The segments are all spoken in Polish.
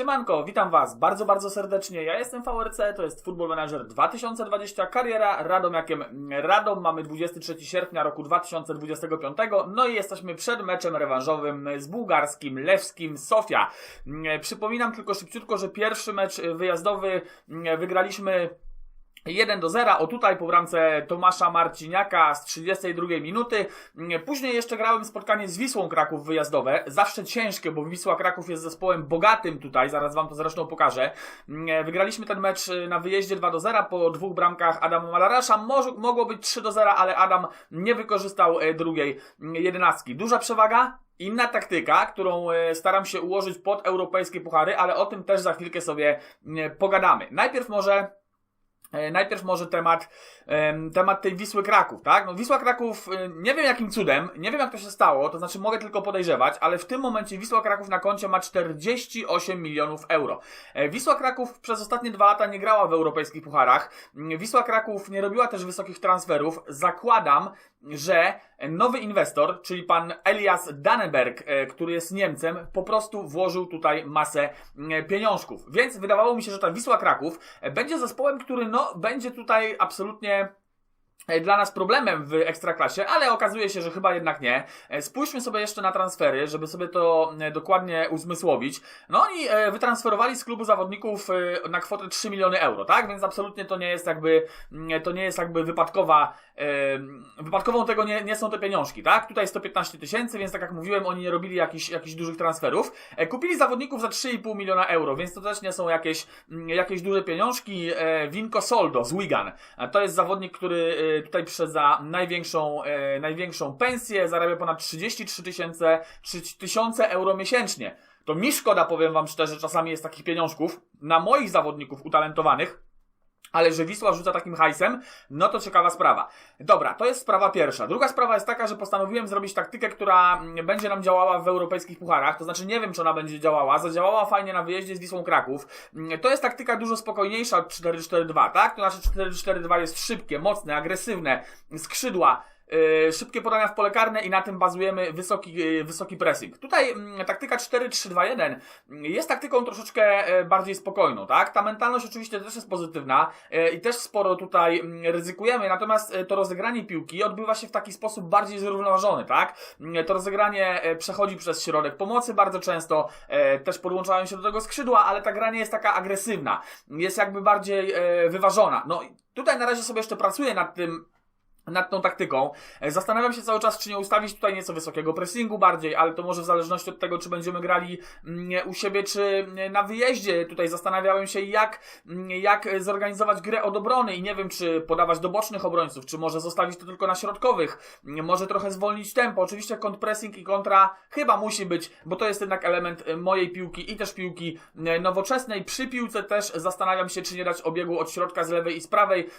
Siemanko, witam Was bardzo, bardzo serdecznie. Ja jestem VRC, to jest Football Manager 2020, kariera Radomiakiem Radom. Mamy 23 sierpnia roku 2025, no i jesteśmy przed meczem rewanżowym z bułgarskim Lewskim Sofia. Przypominam tylko szybciutko, że pierwszy mecz wyjazdowy wygraliśmy 1 do 0, o tutaj po bramce Tomasza Marciniaka z 32 minuty. Później jeszcze grałem spotkanie z Wisłą Kraków wyjazdowe. Zawsze ciężkie, bo Wisła Kraków jest zespołem bogatym tutaj, zaraz wam to zresztą pokażę. Wygraliśmy ten mecz na wyjeździe 2 do 0 po dwóch bramkach Adama Malarasza. Mogło być 3 do 0, ale Adam nie wykorzystał e, drugiej jedenastki. Duża przewaga, Inna taktyka, którą e, staram się ułożyć pod europejskie puchary, ale o tym też za chwilkę sobie pogadamy. Najpierw może najpierw może temat, temat tej Wisły Kraków, tak? No Wisła Kraków, e, nie wiem jakim cudem, nie wiem jak to się stało, to znaczy mogę tylko podejrzewać, ale w tym momencie Wisła Kraków na koncie ma 48 milionów euro. E, Wisła Kraków przez ostatnie dwa lata nie grała w europejskich pucharach. Wisła Kraków nie robiła też wysokich transferów. Zakładam, że nowy inwestor, czyli pan Elias Dannenberg, e, który jest Niemcem, po prostu włożył tutaj masę e, pieniążków. Więc wydawało mi się, że ta Wisła Kraków e, będzie zespołem, który no, będzie tutaj absolutnie dla nas problemem w ekstraklasie, ale okazuje się, że chyba jednak nie. E, spójrzmy sobie jeszcze na transfery, żeby sobie to e, dokładnie uzmysłowić. No oni wytransferowali z klubu zawodników na kwotę 3 miliony euro, tak? Więc absolutnie to nie jest jakby, to nie jest jakby wypadkowa, wypadkową tego nie, nie są te pieniążki, tak? Tutaj 115 tysięcy, więc tak jak mówiłem, oni nie robili jakichś, jakichś dużych transferów. Kupili zawodników za 3,5 miliona euro, więc to też nie są jakieś, jakieś duże pieniążki. Winko Soldo z Wigan. To jest zawodnik, który tutaj za największą, e, największą pensję, zarabia ponad 33 tysiące, tysiące euro miesięcznie. To mi szkoda, powiem wam szczerze, czasami jest takich pieniążków na moich zawodników utalentowanych, ale że Wisła rzuca takim hajsem, no to ciekawa sprawa. Dobra, to jest sprawa pierwsza. Druga sprawa jest taka, że postanowiłem zrobić taktykę, która będzie nam działała w europejskich pucharach. To znaczy nie wiem, czy ona będzie działała. Zadziałała fajnie na wyjeździe z Wisłą Kraków. To jest taktyka dużo spokojniejsza od 4-4-2, tak? To znaczy 4-4-2 jest szybkie, mocne, agresywne, skrzydła szybkie podania w pole karne i na tym bazujemy wysoki, yy, wysoki pressing. Tutaj yy, taktyka 4-3-2-1 jest taktyką troszeczkę bardziej spokojną, tak? Ta mentalność oczywiście też jest pozytywna i też sporo tutaj ryzykujemy, natomiast to rozegranie piłki odbywa się w taki sposób bardziej zrównoważony, tak? To rozegranie przechodzi przez środek pomocy bardzo często, też podłączają się do tego skrzydła, ale ta gra nie jest taka agresywna, jest jakby bardziej wyważona. No tutaj na razie sobie jeszcze pracuję nad tym, nad tą taktyką. E, zastanawiam się cały czas, czy nie ustawić tutaj nieco wysokiego pressingu bardziej, ale to może w zależności od tego, czy będziemy grali mm, u siebie, czy mm, na wyjeździe. Tutaj zastanawiałem się, jak, mm, jak zorganizować grę od obrony i nie wiem, czy podawać do bocznych obrońców, czy może zostawić to tylko na środkowych, może trochę zwolnić tempo. Oczywiście kontrpressing i kontra chyba musi być, bo to jest jednak element e, mojej piłki i też piłki e, nowoczesnej. Przy piłce też zastanawiam się, czy nie dać obiegu od środka z lewej i z prawej,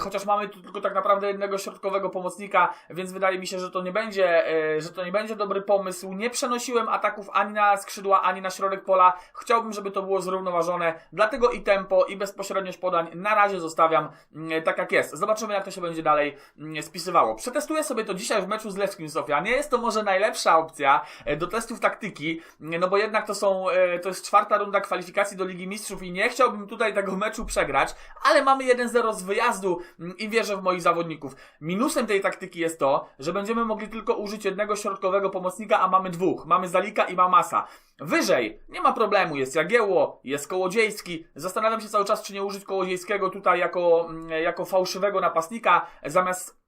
chociaż mamy tu tylko tak naprawdę jednego środka środkowego pomocnika, więc wydaje mi się, że to nie będzie, e, że to nie będzie dobry pomysł. Nie przenosiłem ataków ani na skrzydła, ani na środek pola. Chciałbym, żeby to było zrównoważone, dlatego i tempo, i bezpośredniość podań na razie zostawiam mm, tak jak jest. Zobaczymy, jak to się będzie dalej mm, spisywało. Przetestuję sobie to dzisiaj w meczu z Lewskim Sofia. Nie jest to może najlepsza opcja e, do testów taktyki, mm, no bo jednak to są, e, to jest czwarta runda kwalifikacji do Ligi Mistrzów i nie chciałbym tutaj tego meczu przegrać, ale mamy 1-0 z wyjazdu i wierzę w moich zawodników. Minusem tej taktyki jest to, że będziemy mogli tylko użyć jednego środkowego pomocnika, a mamy dwóch. Mamy Zalika i Mamasa. Wyżej nie ma problemu, jest Jagiełło, jest Kołodziejski. Zastanawiam się cały czas, czy nie użyć Kołodziejskiego tutaj jako, mm, jako fałszywego napastnika, zamiast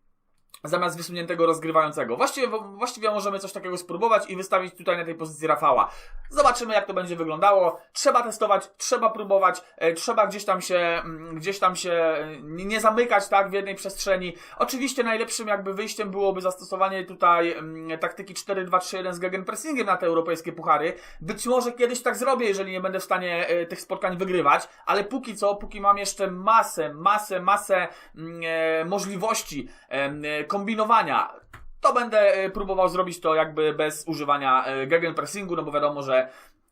zamiast wysuniętego rozgrywającego. Właściwie, właściwie możemy coś takiego spróbować i wystawić tutaj na tej pozycji Rafała. Zobaczymy, jak to będzie wyglądało. Trzeba testować, trzeba próbować, e, trzeba gdzieś tam się, mm, gdzieś tam się e, nie zamykać, tak, w jednej przestrzeni. Oczywiście najlepszym jakby wyjściem byłoby zastosowanie tutaj mm, taktyki 4-2-3-1 z gegenpressingiem na te europejskie puchary. Być może kiedyś tak zrobię, jeżeli nie będę w stanie e, tych spotkań wygrywać, ale póki co, póki mam jeszcze masę, masę, masę mm, możliwości kombinowania. To będę e, próbował zrobić to jakby bez używania e, gegenpressingu, no bo wiadomo, że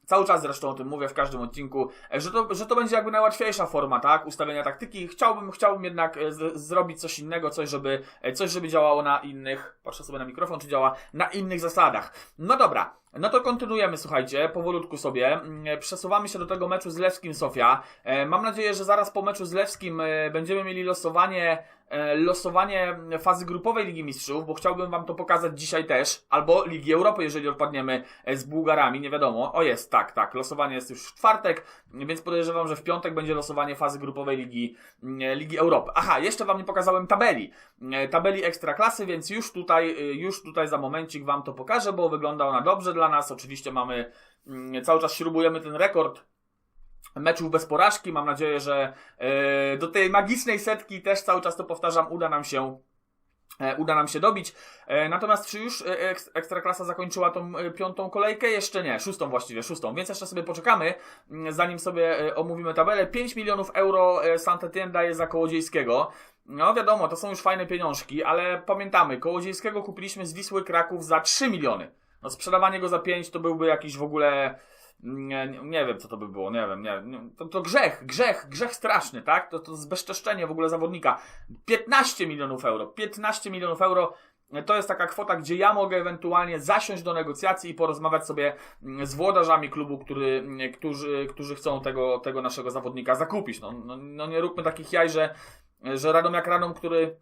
Cały czas zresztą o tym mówię w każdym odcinku, e, że to, że to będzie jakby najłatwiejsza forma, tak, ustawienia taktyki. Chciałbym, chciałbym jednak z, zrobić coś innego, coś żeby, coś, żeby działało na innych, patrzę sobie na mikrofon, czy działa na innych zasadach. No dobra, No to kontynuujemy, słuchajcie, powolutku sobie. Mm, Przesuwamy się do tego meczu z Lewskim Sofia. E, Mam nadzieję, że zaraz po meczu z Lewskim e, będziemy mieli losowanie, e, losowanie fazy grupowej Ligi Mistrzów, bo chciałbym wam to pokazać dzisiaj też, albo Ligi Europy, jeżeli odpadniemy e, z Bułgarami, nie wiadomo. O jest, tak, tak, losowanie jest już w czwartek, więc podejrzewam, że w piątek będzie losowanie fazy grupowej Ligi, mm, Ligi Europy. Aha, jeszcze wam nie pokazałem tabeli. E, Tabeli Ekstraklasy, więc już tutaj, e, już tutaj za momencik wam to pokażę, bo wygląda ona dobrze dla nas. Oczywiście mamy, mm, cały czas śrubujemy ten rekord meczów bez porażki. Mam nadzieję, że e, do tej magicznej setki też cały czas to powtarzam, uda nam się uda nam się dobić. E, Natomiast czy już e, eks- Ekstraklasa zakończyła tą e, piątą kolejkę? Jeszcze nie, szóstą właściwie, szóstą, więc jeszcze sobie poczekamy, zanim sobie e, omówimy tabelę. 5 milionów euro e, Saint-Étienne daje za Kołodziejskiego. No wiadomo, to są już fajne pieniążki, ale pamiętamy, Kołodziejskiego kupiliśmy z Wisły Kraków za 3 miliony. No sprzedawanie go za 5 to byłby jakiś w ogóle... Nie, nie, wiem, co to by było, nie wiem, nie to, to grzech, grzech, grzech straszny, tak? To, to zbezczeszczenie w ogóle zawodnika. 15 milionów euro, 15 milionów euro to jest taka kwota, gdzie ja mogę ewentualnie zasiąść do negocjacji i porozmawiać sobie mm, z włodarzami klubu, który, mm, którzy, którzy chcą tego, tego naszego zawodnika zakupić. No, no, no nie róbmy takich jaj, że, że Radom jak Radom, który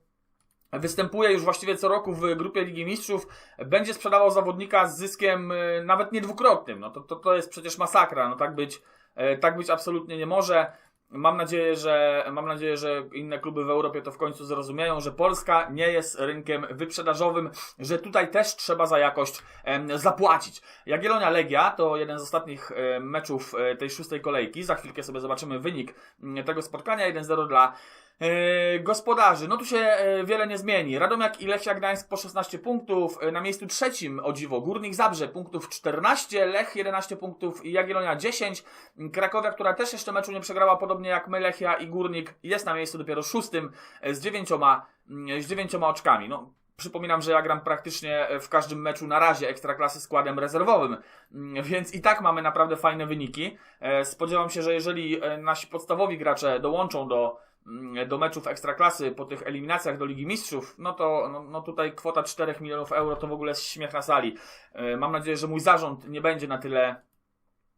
występuje już właściwie co roku w grupie Ligi Mistrzów, będzie sprzedawał zawodnika z zyskiem y, nawet nie dwukrotnym. No to, to, to jest przecież masakra. No tak być, e, tak być absolutnie nie może. Mam nadzieję, że, mam nadzieję, że inne kluby w Europie to w końcu zrozumieją, że Polska nie jest rynkiem wyprzedażowym, że tutaj też trzeba za jakość zapłacić. Jagiellonia Legia to jeden z ostatnich e, meczów e, tej szóstej kolejki. Za chwilkę sobie zobaczymy wynik tego spotkania. 1-0 dla e, gospodarzy. No tu się e, wiele nie zmieni. Radomiak i Lechia Gdańsk po 16 punktów. E, Na miejscu trzecim, o dziwo, Górnik Zabrze punktów 14, Lech 11 punktów i Jagiellonia 10. Krakowia, która też jeszcze meczu nie przegrała, podobnie jak my, Lechia i Górnik, jest na miejscu dopiero szóstym e, z dziewięcioma, mm, z dziewięcioma oczkami. No, Przypominam, że ja gram praktycznie w każdym meczu na razie ekstraklasy składem rezerwowym, Mm, więc i tak mamy naprawdę fajne wyniki. E, Spodziewam się, że jeżeli e, nasi podstawowi gracze dołączą do, do meczów ekstraklasy po tych eliminacjach do Ligi Mistrzów, no to no, no tutaj kwota 4 milionów euro to w ogóle jest śmiech na sali. E, Mam nadzieję, że mój zarząd nie będzie na tyle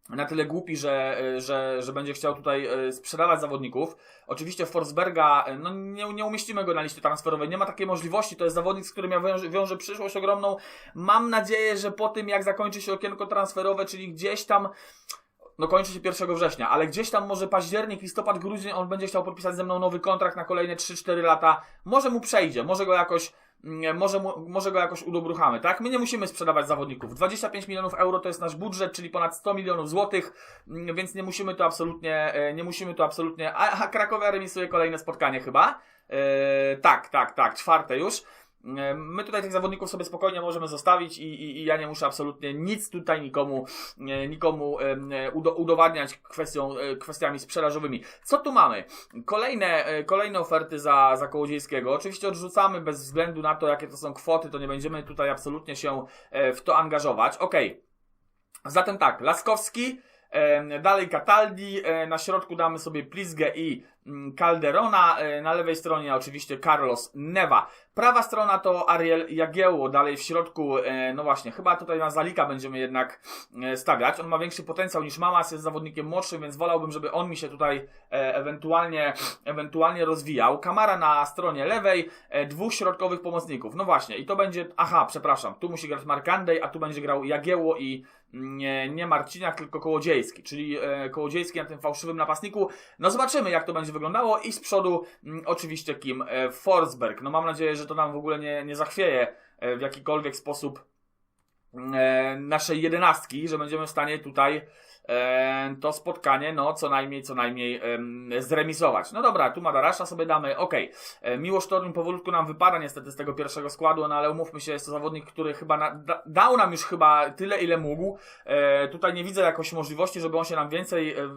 na tyle głupi, że, że, że będzie chciał tutaj e, sprzedawać zawodników. Oczywiście Forsberga, e, no nie, nie umieścimy go na liście transferowej, nie ma takiej możliwości, to jest zawodnik, z którym ja wiążę, wiążę przyszłość ogromną. Mam nadzieję, że po tym jak zakończy się okienko transferowe, czyli gdzieś tam no kończy się 1 września, ale gdzieś tam może październik, listopad, grudzień on będzie chciał podpisać ze mną nowy kontrakt na kolejne 3-4 lata. Może mu przejdzie, może go jakoś mm, może, mu, może go jakoś udobruchamy, tak? My nie musimy sprzedawać zawodników. 25 milionów euro to jest nasz budżet, czyli ponad 100 milionów złotych, mm, więc nie musimy to absolutnie, e, nie musimy to absolutnie. A, a Krakowia remisuje kolejne spotkanie chyba. E, tak, tak, tak, czwarte już. My tutaj tych zawodników sobie spokojnie możemy zostawić i, i, i ja nie muszę absolutnie nic tutaj nikomu, nikomu e, udo, udowadniać kwestią, e, kwestiami sprzedażowymi. Co tu mamy? Kolejne, e, kolejne oferty za, za Kołodziejskiego. Oczywiście odrzucamy bez względu na to, jakie to są kwoty, to nie będziemy tutaj absolutnie się w to angażować. Okej. Zatem tak, Laskowski, dalej Cataldi, na środku damy sobie Plisgę i Calderona, e, na lewej stronie oczywiście Carlos Neva. Prawa strona to Ariel Jagiełło, dalej w środku, e, no właśnie, chyba tutaj na Zalika będziemy jednak e, stawiać. On ma większy potencjał niż Mamas, jest zawodnikiem młodszym, więc wolałbym, żeby on mi się tutaj ewentualnie, ewentualnie rozwijał. Kamara na stronie lewej, dwóch środkowych pomocników. No właśnie, i to będzie, aha, przepraszam, tu musi grać Markandej, a tu będzie grał Jagiełło i nie, nie Marciniak, tylko Kołodziejski, czyli Kołodziejski na tym fałszywym napastniku. No zobaczymy, jak to będzie wyglądało i z przodu mm, oczywiście Kim e, Forsberg. No mam nadzieję, że to nam w ogóle nie, nie zachwieje e, w jakikolwiek sposób e, naszej jedenastki, że będziemy w stanie tutaj to spotkanie, no co najmniej, co najmniej em, zremisować. No dobra, tu Madarasza sobie damy, okej. Okay. Miłosz Toruń powolutku nam wypada niestety z tego pierwszego składu, no ale umówmy się, jest to zawodnik, który chyba na, da, dał nam już chyba tyle, ile mógł. E, tutaj nie widzę jakoś możliwości, żeby on się nam więcej, e,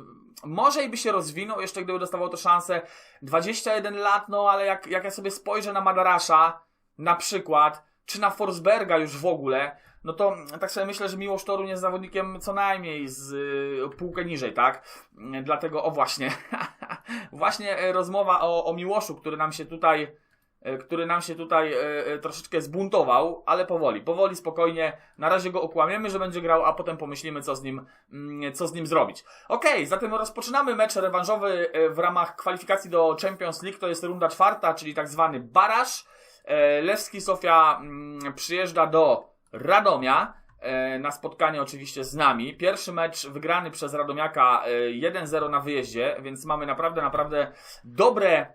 może i by się rozwinął, jeszcze gdyby dostawał to szansę. 21 lat, no ale jak, jak ja sobie spojrzę na Madarasza, na przykład, czy na Forsberga już w ogóle, no to tak sobie myślę, że Miłosz Torun jest zawodnikiem co najmniej z y, półkę niżej, tak? Dlatego, o właśnie, właśnie e, rozmowa o, o Miłoszu, który nam się tutaj e, który nam się tutaj e, troszeczkę zbuntował, ale powoli, powoli, spokojnie. Na razie go okłamiemy, że będzie grał, a potem pomyślimy, co z nim, mm, co z nim zrobić. Okej, zatem rozpoczynamy mecz rewanżowy w ramach kwalifikacji do Champions League. To jest runda czwarta, czyli tak zwany baraż. Lewski Sofia mm, przyjeżdża do Radomia e, na spotkanie oczywiście z nami. Pierwszy mecz wygrany przez Radomiaka e, 1-0 na wyjeździe, więc mamy naprawdę, naprawdę dobre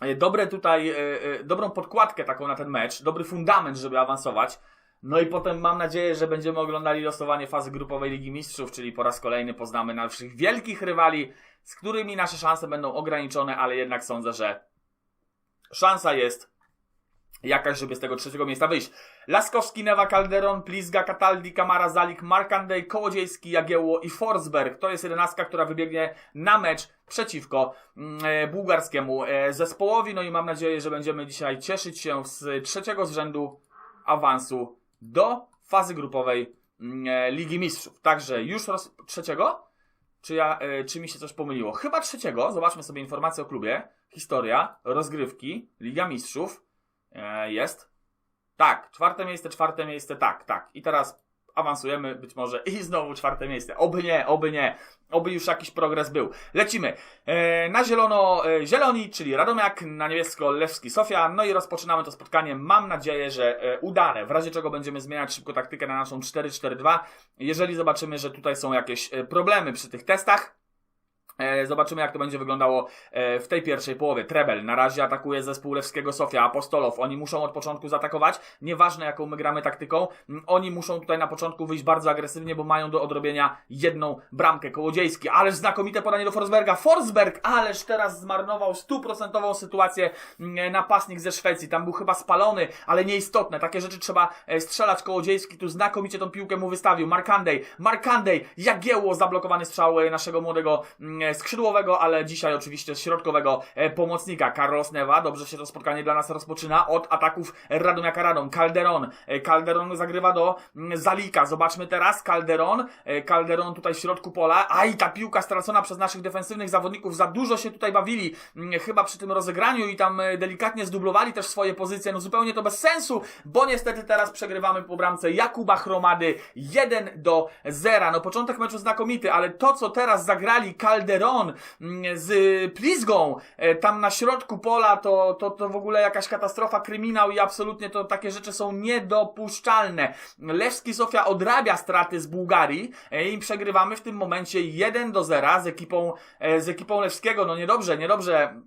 e, dobre tutaj, e, e, dobrą podkładkę taką na ten mecz, dobry fundament, żeby awansować. No i potem mam nadzieję, że będziemy oglądali losowanie fazy grupowej Ligi Mistrzów, czyli po raz kolejny poznamy naszych wielkich rywali, z którymi nasze szanse będą ograniczone, ale jednak sądzę, że szansa jest jakaś, żeby z tego trzeciego miejsca wyjść. Laskowski, Newa, Calderon, Plizga, Cataldi, Kamara, Zalik, Markandej, Kołodziejski, Jagiełło i Forsberg. To jest jedenastka, która wybiegnie na mecz przeciwko mm, e, bułgarskiemu e, zespołowi. No i mam nadzieję, że będziemy dzisiaj cieszyć się z trzeciego z rzędu awansu do fazy grupowej mm, e, Ligi Mistrzów. Także już roz... trzeciego? Czy, ja, czy mi się coś pomyliło? Chyba trzeciego. Zobaczmy sobie informację o klubie. Historia, rozgrywki, Liga Mistrzów. E, jest. Tak, czwarte miejsce, czwarte miejsce, tak, tak. I teraz awansujemy być może i znowu czwarte miejsce. Oby nie, oby nie. Oby już jakiś progres był. Lecimy. E, na zielono e, zieloni, czyli Radomiak, na niebiesko Lewski Sofia. No i rozpoczynamy to spotkanie. Mam nadzieję, że e, udane. W razie czego będziemy zmieniać szybko taktykę na naszą 4-4-2. Jeżeli zobaczymy, że tutaj są jakieś e, problemy przy tych testach. E, Zobaczymy, jak to będzie wyglądało e, w tej pierwszej połowie. Trebel na razie atakuje zespół Lewskiego Sofia, Apostolow. Oni muszą od początku zaatakować. Nieważne, jaką my gramy taktyką. Oni muszą tutaj na początku wyjść bardzo agresywnie, bo mają do odrobienia jedną bramkę. Kołodziejski, ależ znakomite podanie do Forsberga. Forsberg, ależ teraz zmarnował stuprocentową sytuację napastnik ze Szwecji. Tam był chyba spalony, ale nieistotne. Takie rzeczy trzeba e, strzelać. Kołodziejski tu znakomicie tą piłkę mu wystawił. Markandej, Markandej, Jagiełło, zablokowany strzał naszego młodego skrzydłowego, ale dzisiaj oczywiście środkowego e, pomocnika. Carlos Neva, dobrze się to spotkanie dla nas rozpoczyna od ataków Radomiaka Radom. Calderon, e, Calderon zagrywa do mm, Zalika. Zobaczmy teraz, Calderon, e, Calderon tutaj w środku pola. Aj, ta piłka stracona przez naszych defensywnych zawodników. Za dużo się tutaj bawili, mm, chyba przy tym rozegraniu i tam e, delikatnie zdublowali też swoje pozycje. No zupełnie to bez sensu, bo niestety teraz przegrywamy po bramce Jakuba Chromady 1 do 0. No początek meczu znakomity, ale to co teraz zagrali Calderon mm, z Plizgą e, tam na środku pola, to, to, to w ogóle jakaś katastrofa, kryminał i absolutnie to takie rzeczy są niedopuszczalne. Lewski Sofia odrabia straty z Bułgarii e, i przegrywamy w tym momencie 1 do 0 z ekipą, e, z ekipą Lewskiego. No niedobrze, niedobrze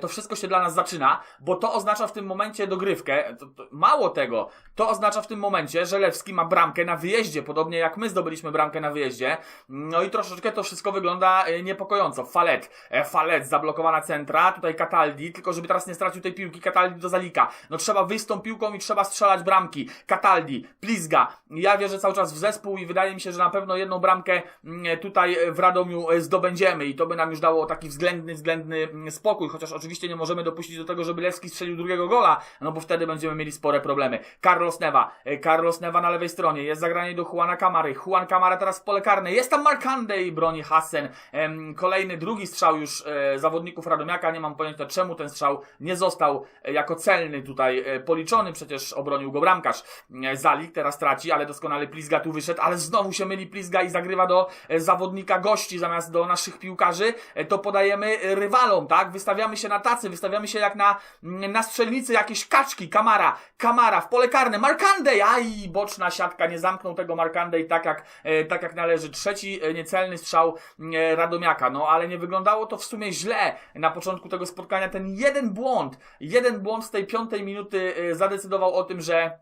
to wszystko się dla nas zaczyna, bo to oznacza w tym momencie dogrywkę. To, to, mało tego, to oznacza w tym momencie, że Lewski ma bramkę na wyjeździe, podobnie jak my zdobyliśmy bramkę na wyjeździe. No i troszeczkę to wszystko wygląda e, niepokojąco. Falet, e, Falet, zablokowana centra, tutaj Cataldi, tylko żeby teraz nie stracił tej piłki, Cataldi do Zalika. No trzeba wyjść z tą piłką i trzeba strzelać bramki. Cataldi, Plizga. Ja wierzę cały czas w zespół i wydaje mi się, że na pewno jedną bramkę mm, tutaj w Radomiu e, zdobędziemy i to by nam już dało taki względny, względny mm, spokój, chociaż oczywiście nie możemy dopuścić do tego, żeby Lewski strzelił drugiego gola, no bo wtedy będziemy mieli spore problemy. Carlos Neva, e, Carlos Neva na lewej stronie, jest zagranie do Juana Kamary, Juan Kamara teraz w pole karne, jest tam Markande i broni Hassen. Kolejny, drugi strzał już e, zawodników Radomiaka, nie mam pojęcia czemu ten strzał nie został e, jako celny tutaj policzony, przecież obronił go bramkarz. Zalik teraz traci, ale doskonale Plizga tu wyszedł, ale znowu się myli Plizga i zagrywa do zawodnika gości zamiast do naszych piłkarzy, to podajemy rywalom, tak? Wystawiamy się na tacy, wystawiamy się jak na, na strzelnicy jakieś kaczki, Kamara, Kamara w pole karne, Markandej, aj, boczna siatka, nie zamknął tego Markandej tak jak, e, tak jak należy. Trzeci e, niecelny strzał e, Radomiaka, no ale nie wyglądało to w sumie źle na początku tego spotkania. Ten jeden błąd, jeden błąd z tej piątej minuty e, zadecydował o tym, że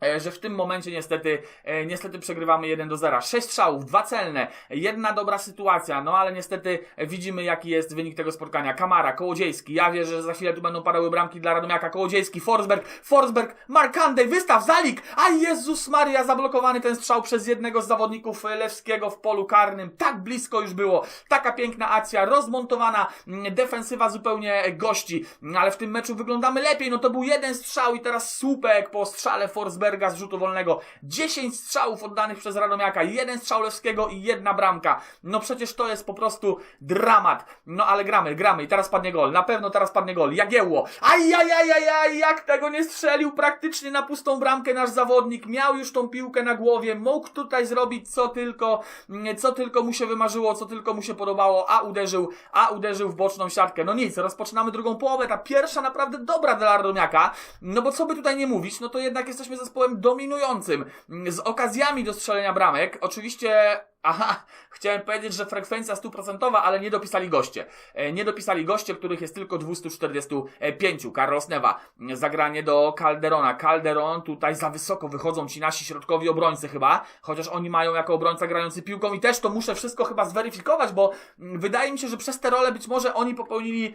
że w tym momencie niestety, e, niestety przegrywamy 1 do 0. 6 strzałów, dwa celne, jedna dobra sytuacja, no ale niestety e, widzimy jaki jest wynik tego spotkania. Kamara, Kołodziejski, ja wierzę, że za chwilę tu będą padały bramki dla Radomiaka, Kołodziejski, Forsberg, Forsberg, Markandej, wystaw, Zalik, a Jezus Maria, zablokowany ten strzał przez jednego z zawodników e, Lewskiego w polu karnym, tak blisko już było, taka piękna akcja, rozmontowana mm, defensywa zupełnie gości, ale w tym meczu wyglądamy lepiej, no to był jeden strzał i teraz słupek po strzale Forsberga Forsberga z rzutu wolnego. 10 strzałów oddanych przez Radomiaka, jeden strzał Lewskiego i jedna bramka. No przecież to jest po prostu dramat. No ale gramy, gramy i teraz padnie gol. Na pewno teraz padnie gol. Jagiełło. Ajajajajaj, jak tego nie strzelił praktycznie na pustą bramkę nasz zawodnik. Miał już tą piłkę na głowie, mógł tutaj zrobić co tylko, mm, co tylko mu się wymarzyło, co tylko mu się podobało, a uderzył, a uderzył w boczną siatkę. No nic, rozpoczynamy drugą połowę. Ta pierwsza naprawdę dobra dla Radomiaka. No bo co by tutaj nie mówić, no to jednak jesteśmy zespołem dominującym. mm, Z okazjami do strzelenia bramek. Oczywiście Aha, chciałem powiedzieć, że frekwencja stuprocentowa, ale nie dopisali goście. E, Nie dopisali goście, których jest tylko 245. Carlos Neva, zagranie do Calderona. Calderon, tutaj za wysoko wychodzą ci nasi środkowi obrońcy chyba, chociaż oni mają jako obrońca grający piłką i też to muszę wszystko chyba zweryfikować, bo mm, wydaje mi się, że przez te role być może oni popełnili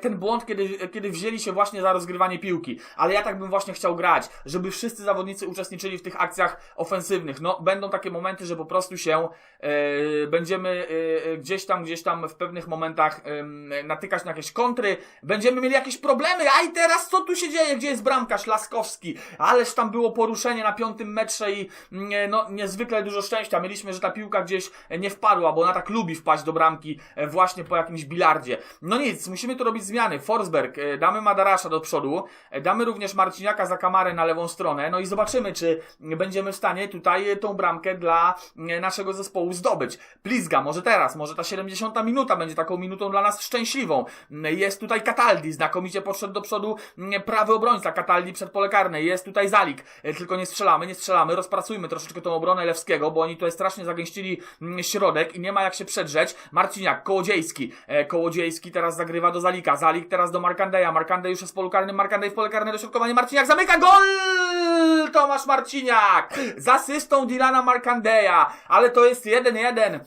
ten błąd, kiedy, kiedy wzięli się właśnie za rozgrywanie piłki. Ale ja tak bym właśnie chciał grać, żeby wszyscy zawodnicy uczestniczyli w tych akcjach ofensywnych. No, będą takie momenty, że po prostu się e, będziemy e, gdzieś tam, gdzieś tam w pewnych momentach e, natykać na jakieś kontry, będziemy mieli jakieś problemy. A i teraz co tu się dzieje? Gdzie jest bramkarz Laskowski? Ależ tam było poruszenie na piątym metrze i mm, no, niezwykle dużo szczęścia. Mieliśmy, że ta piłka gdzieś nie wpadła, bo ona tak lubi wpaść do bramki e, właśnie po jakimś bilardzie. No nic, musimy tu robić zmiany. Forsberg, e, damy Madarasza do przodu, e, damy również Marciniaka za kamarę na lewą stronę, no i zobaczymy, czy będziemy w stanie tutaj e, tą bramkę dla naszego zespołu zdobyć. Plizga, może teraz, może ta 70 minuta będzie taką minutą dla nas szczęśliwą. Mm, Jest tutaj Cataldi, znakomicie podszedł do przodu mm, prawy obrońca Cataldi przed pole karne. Jest tutaj Zalik, tylko nie strzelamy, nie strzelamy, rozpracujmy troszeczkę tą obronę Lewskiego, bo oni tutaj strasznie zagęścili mm, środek i nie ma jak się przedrzeć. Marciniak, Kołodziejski, Kołodziejski teraz zagrywa do Zalika, Zalik teraz do Markandeja, Markandej już jest w polu karnym, Markandej w pole karne dośrodkowanie, Marciniak zamyka, gol! Tomasz Marciniak! Z asystą Dilana Markandeja, ale to jest 1-1.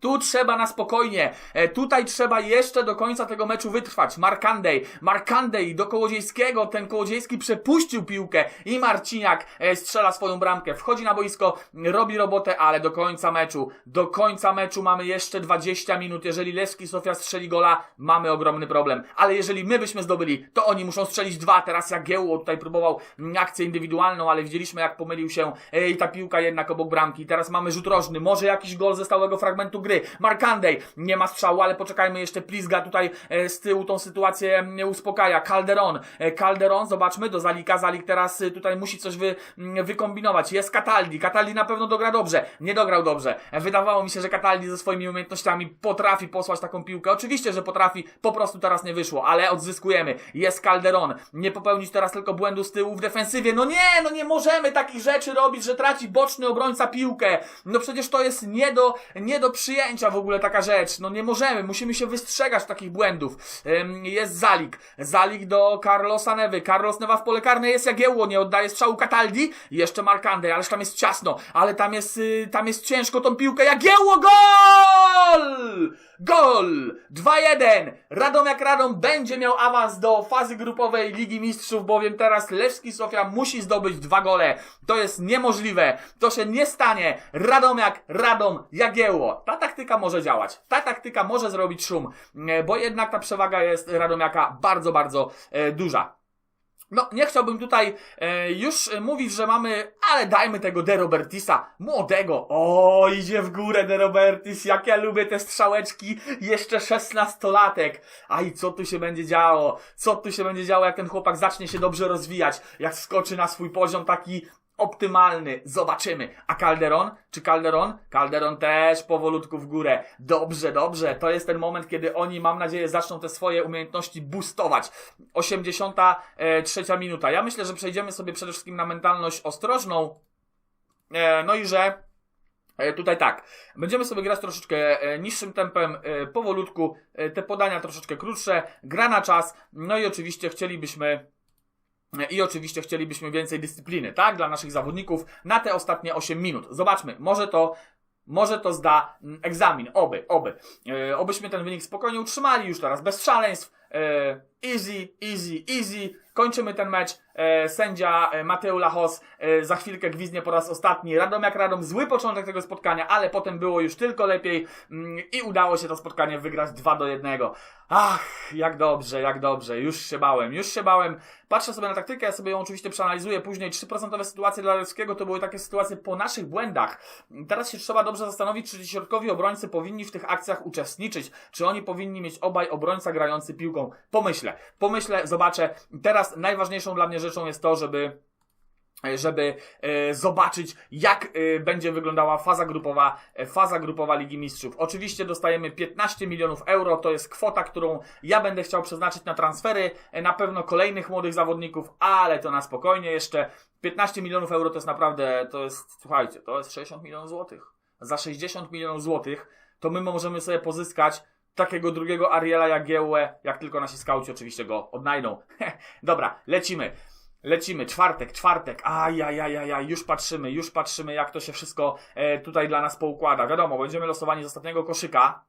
Tu trzeba na spokojnie. E, tutaj trzeba jeszcze do końca tego meczu wytrwać. Markandej, Markandej do Kołodziejskiego. Ten Kołodziejski przepuścił piłkę i Marciniak e, strzela swoją bramkę. Wchodzi na boisko, robi robotę, ale do końca meczu. Do końca meczu mamy jeszcze 20 minut. Jeżeli Lewski Sofia strzeli gola, mamy ogromny problem. Ale jeżeli my byśmy zdobyli, to oni muszą strzelić dwa. Teraz Jagiełło tutaj próbował akcję indywidualną, ale widzieliśmy jak pomylił się e, i ta piłka jednak obok bramki. Teraz mamy rzut rożny. Może jakiś gol ze stałego fragmentu gry. Markandej nie ma strzału, ale poczekajmy jeszcze. Plizga tutaj e, z tyłu tą sytuację uspokaja. Calderon. E, Calderon, zobaczmy, do Zalika. Zalik teraz e, tutaj musi coś wy, wykombinować. Jest Cataldi. Cataldi na pewno dogra dobrze. Nie dograł dobrze. Wydawało mi się, że Cataldi ze swoimi umiejętnościami potrafi posłać taką piłkę. Oczywiście, że potrafi. Po prostu teraz nie wyszło, ale odzyskujemy. Jest Calderon. Nie popełnić teraz tylko błędu z tyłu w defensywie. No nie, no nie możemy takich rzeczy robić, że traci boczny obrońca piłkę. No przecież to jest nie do, nie do przyjęcia w ogóle taka rzecz. No nie możemy, musimy się wystrzegać takich błędów. Jest Zalik. Zalik do Carlosa Newy. Carlos Newa w pole karne jest Jagiełło, nie oddaje strzału Cataldi. Jeszcze Markande, ależ tam jest ciasno, ale tam jest, y, tam jest ciężko tą piłkę. Jagiełło, gol! Gol! 2-1! Radomiak Radom będzie miał awans do fazy grupowej Ligi Mistrzów, bowiem teraz Lewski Sofia musi zdobyć dwa gole. To jest niemożliwe. To się nie stanie. Radomiak, Radom, Jagiełło. Ta taktyka może działać. Ta taktyka może zrobić szum, e, bo jednak ta przewaga jest Radomiaka bardzo, bardzo e, duża. No, nie chciałbym tutaj e, już mówić, że mamy, ale dajmy tego De Robertisa, młodego. O, idzie w górę De Robertis, jak ja lubię te strzałeczki, jeszcze szesnastolatek. Aj, co tu się będzie działo? Co tu się będzie działo, jak ten chłopak zacznie się dobrze rozwijać, jak skoczy na swój poziom taki optymalny. Zobaczymy. A Calderon? Czy Calderon? Calderon też powolutku w górę. Dobrze, dobrze. To jest ten moment, kiedy oni, mam nadzieję, zaczną te swoje umiejętności boostować. 83 minuta. Ja myślę, że przejdziemy sobie przede wszystkim na mentalność ostrożną. E, no i że E, Tutaj tak, będziemy sobie grać troszeczkę e, niższym tempem, e, powolutku, e, te podania troszeczkę krótsze, gra na czas, no i oczywiście chcielibyśmy i oczywiście chcielibyśmy więcej dyscypliny, tak, dla naszych zawodników na te ostatnie 8 minut. Zobaczmy, może to może to zda mm, egzamin, oby, oby. Yy, obyśmy ten wynik spokojnie utrzymali już teraz, bez szaleństw, E, easy, easy, easy. Kończymy ten mecz. E, sędzia e, Mateo Lachos e, za chwilkę gwizdnie po raz ostatni. Radom jak Radom. Zły początek tego spotkania, ale potem było już tylko lepiej mm, i udało się to spotkanie wygrać 2 do 1. Ach, jak dobrze, jak dobrze. Już się bałem, już się bałem. Patrzę sobie na taktykę, ja sobie ją oczywiście przeanalizuję później. 3% sytuacje dla Lewskiego to były takie sytuacje po naszych błędach. Teraz się trzeba dobrze zastanowić, czy środkowi obrońcy powinni w tych akcjach uczestniczyć, czy oni powinni mieć obaj obrońca grający piłką. Pomyślę, pomyślę, zobaczę. Teraz najważniejszą dla mnie rzeczą jest to, żeby żeby e, zobaczyć, jak e, będzie wyglądała faza grupowa, e, faza grupowa Ligi Mistrzów. Oczywiście dostajemy 15 milionów euro, to jest kwota, którą ja będę chciał przeznaczyć na transfery, e, na pewno kolejnych młodych zawodników, ale to na spokojnie jeszcze. 15 milionów euro to jest naprawdę, to jest, słuchajcie, to jest 60 milionów złotych. Za 60 milionów złotych to my możemy sobie pozyskać takiego drugiego Ariela Jagiełę, jak tylko nasi skauci oczywiście go odnajdą. Dobra, lecimy. Lecimy, czwartek, czwartek, ajajajajaj, już patrzymy, już patrzymy, jak to się wszystko e, tutaj dla nas poukłada. Wiadomo, będziemy losowani z ostatniego koszyka.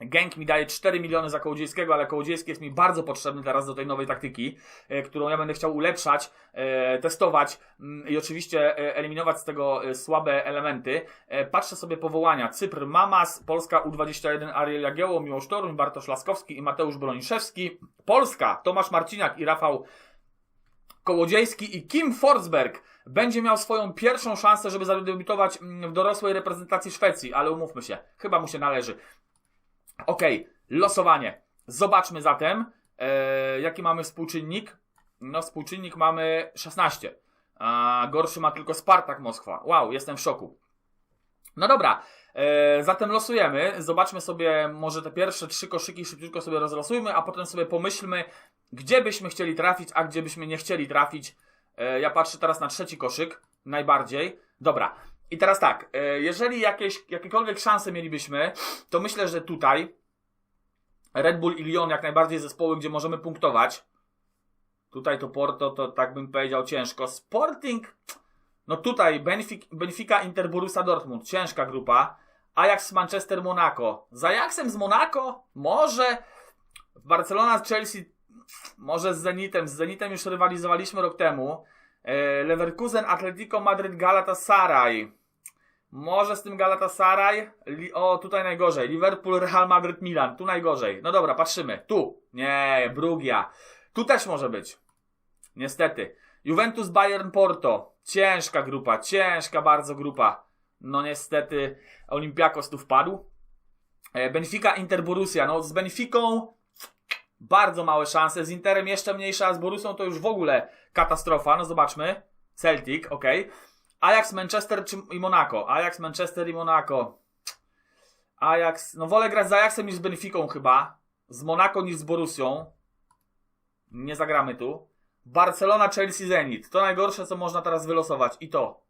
Genk mi daje 4 miliony za Kołodziejskiego, ale Kołodziejski jest mi bardzo potrzebny teraz do tej nowej taktyki, e, którą ja będę chciał ulepszać, e, testować mm, i oczywiście e, eliminować z tego słabe elementy. Patrzę sobie powołania. Cypr Mamas, Polska U21 Ariel Jagieło, Miłosz Toruń, Bartosz Laskowski i Mateusz Broniszewski. Polska Tomasz Marciniak i Rafał Kołodziejski i Kim Forsberg będzie miał swoją pierwszą szansę, żeby zadebiutować mm, w dorosłej reprezentacji Szwecji, ale umówmy się, chyba mu się należy. Okej, losowanie. Zobaczmy zatem, e, jaki mamy współczynnik. No, współczynnik mamy 16. A gorszy ma tylko Spartak Moskwa. Wow, jestem w szoku. No dobra, e, zatem losujemy. Zobaczmy sobie może te pierwsze trzy koszyki szybciutko sobie rozlosujmy, a potem sobie pomyślmy, gdzie byśmy chcieli trafić, a gdzie byśmy nie chcieli trafić. E, ja patrzę teraz na trzeci koszyk, najbardziej. Dobra, i teraz tak, e, jeżeli jakieś, jakiekolwiek szanse mielibyśmy, to myślę, że tutaj Red Bull i Lyon jak najbardziej zespoły, gdzie możemy punktować. Tutaj to Porto, to tak bym powiedział ciężko. Sporting, no tutaj Benfica, Benfica Inter, Borussia Dortmund, ciężka grupa. Ajax, Manchester, Monaco. Z Ajaxem z Monaco? Może. Barcelona, Chelsea, może z Zenitem. Z Zenitem już rywalizowaliśmy rok temu. E, Leverkusen, Atletico Madryt, Galatasaray. Może z tym Galatasaray. O, tutaj najgorzej. Liverpool, Real Madrid, Milan. Tu najgorzej. No dobra, patrzymy. Tu. Nie, Brugia. Tu też może być. Niestety. Juventus, Bayern, Porto. Ciężka grupa, ciężka bardzo grupa. No niestety Olympiakos tu wpadł. E, Benfica, Inter, Borussia. No z Benficą bardzo małe szanse, z Interem jeszcze mniejsza, a z Borusią to już w ogóle katastrofa. No zobaczmy. Celtic, ok. Ajax, Manchester czy, i Monaco. Ajax, Manchester i Monaco. Ajax, no wolę grać z Ajaxem niż z Benficą chyba. Z Monaco niż z Borusią. Nie zagramy tu. Barcelona, Chelsea, Zenit. To najgorsze, co można teraz wylosować. I to.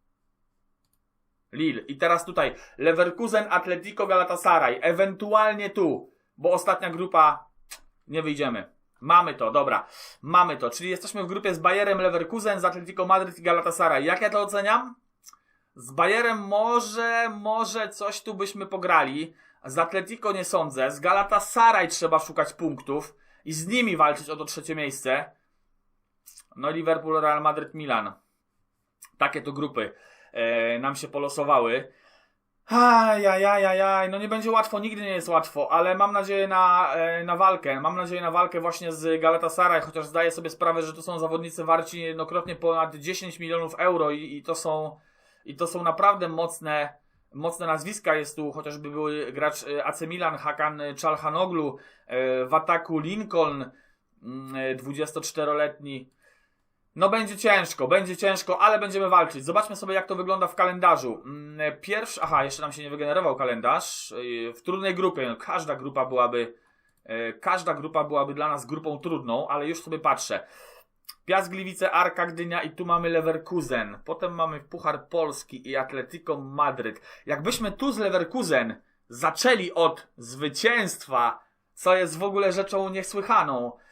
Lille. I teraz tutaj Leverkusen, Atletico, Galatasaray. Ewentualnie tu. Bo ostatnia grupa nie wyjdziemy. Mamy to, dobra. Mamy to. Czyli jesteśmy w grupie z Bayerem, Leverkusen, z Atletico Madryt i Galatasaray. Jak ja to oceniam? Z Bayerem może, może coś tu byśmy pograli. Z Atletico nie sądzę. Z Galatasaray trzeba szukać punktów i z nimi walczyć o to trzecie miejsce. No Liverpool, Real Madrid, Milan. Takie to grupy e, nam się polosowały. Ajajajajaj, no nie będzie łatwo, nigdy nie jest łatwo, ale mam nadzieję na, e, na walkę. Mam nadzieję na walkę właśnie z Galatasaray, chociaż zdaję sobie sprawę, że to są zawodnicy warci jednokrotnie ponad 10 milionów euro i, i to są i to są naprawdę mocne mocne nazwiska. Jest tu chociażby były gracz e, AC Milan, Hakan Czalhanoglu, e, w ataku Lincoln, 24-letni mm, no będzie ciężko, będzie ciężko, ale będziemy walczyć. Zobaczmy sobie jak to wygląda w kalendarzu. Mm, pierwszy, aha, jeszcze nam się nie wygenerował kalendarz. W trudnej grupie, no, każda grupa byłaby, y, każda grupa byłaby dla nas grupą trudną, ale już sobie patrzę. Piast Gliwice, Arka Gdynia i tu mamy Leverkusen. Potem mamy Puchar Polski i Atletico Madryt. Jakbyśmy tu z Leverkusen zaczęli od zwycięstwa, co jest w ogóle rzeczą niesłychaną, E,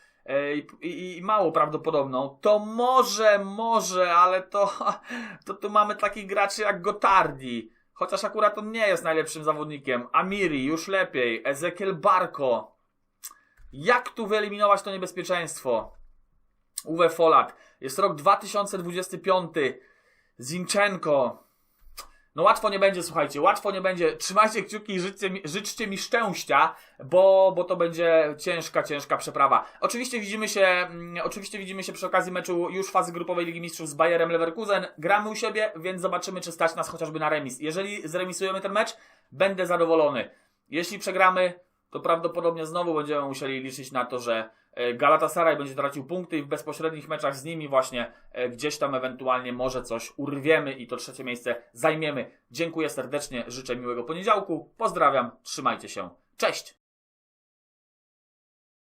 i, i, i, mało prawdopodobną, to może, może, ale to, to tu mamy takich graczy jak Gotardi, chociaż akurat on nie jest najlepszym zawodnikiem, Amiri już lepiej, Ezekiel Barko, Jak tu wyeliminować to niebezpieczeństwo? Uwe Folat. Jest rok 2025. Zinchenko. No łatwo nie będzie, słuchajcie, łatwo nie będzie. Trzymajcie kciuki i życzcie mi, życzcie mi szczęścia, bo, bo to będzie ciężka, ciężka przeprawa. Oczywiście widzimy się, mm, oczywiście widzimy się przy okazji meczu już fazy grupowej Ligi Mistrzów z Bayerem Leverkusen. Gramy u siebie, więc zobaczymy, czy stać nas chociażby na remis. Jeżeli zremisujemy ten mecz, będę zadowolony. Jeśli przegramy, to prawdopodobnie znowu będziemy musieli liczyć na to, że e, Galatasaray będzie tracił punkty i w bezpośrednich meczach z nimi właśnie e, gdzieś tam ewentualnie może coś urwiemy i to trzecie miejsce zajmiemy. Dziękuję serdecznie, życzę miłego poniedziałku, pozdrawiam, trzymajcie się, cześć!